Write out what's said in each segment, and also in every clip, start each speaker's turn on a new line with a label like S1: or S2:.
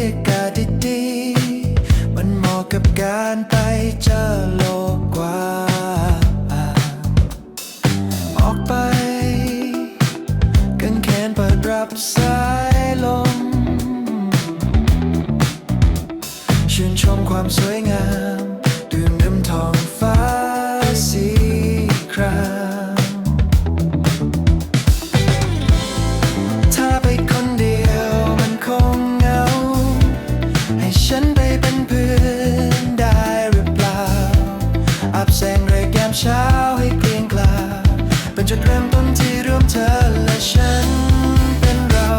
S1: ยากาศดีๆมันเหมาะกับการไปเจอโลกกว้างออกไปกางแขนเปิดรับสายลมชื่นชมความสวย จุดเริ่มต้นที่รวมเธอและฉันเป็นเรา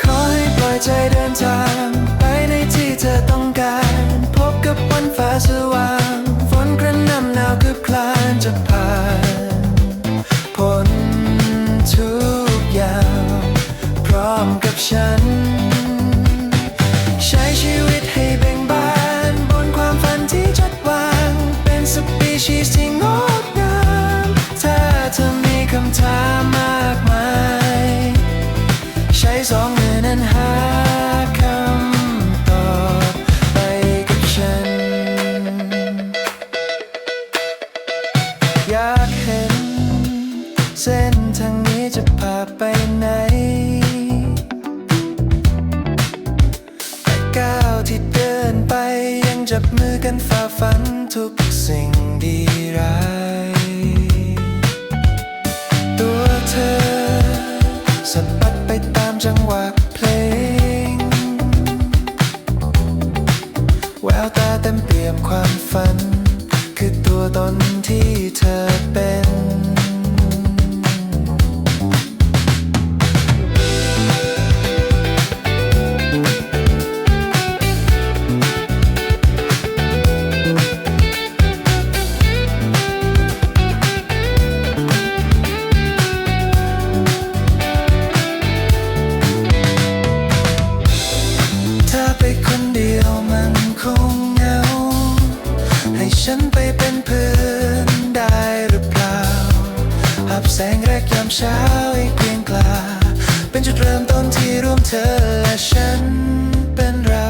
S1: ขอให้ปล่อยใจเดินทาง ไปในที่เธอต้องการ พบกับวันฟ้าสว่าง ฝนกระหน่ำหนาวคืบคลานจะผ่านพ้นทุกอย่าง พร้อมกับฉัน อยากเห็น เส้นทางนี้จะพาไปไหนแต่ก้าวที่เดินไปยังจับมือกันฝ่าฟันทุกสิ่งดีร้าย ตัวเธอสะบัดไปตามจังหวะามเช้าอีกเพียงกลา เป็นจุดเริ่มต้นที่ร่วมเธอและฉันเป็นเรา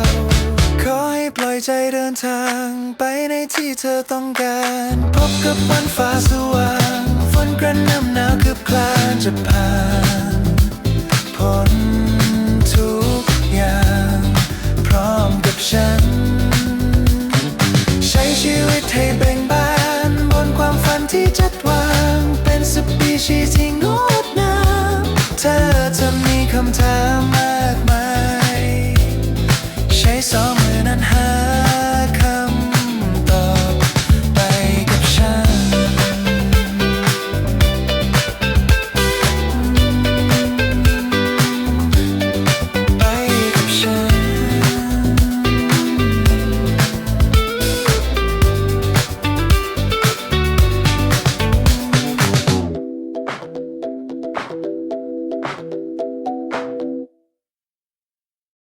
S1: ขอให้ปล่อยใจเดินทางไปในที่เธอต้องการ พบกับวันฟ้าสว่างฝนกระหน่ำหนาวคืบคลานจะผ่านพ้นทุกอย่าง พร้อมกับฉัน ใช้ชีวิตให้เบ่งบาน บนความฝันที่จัดวาง เป็นสปีชีส์ที่ Some.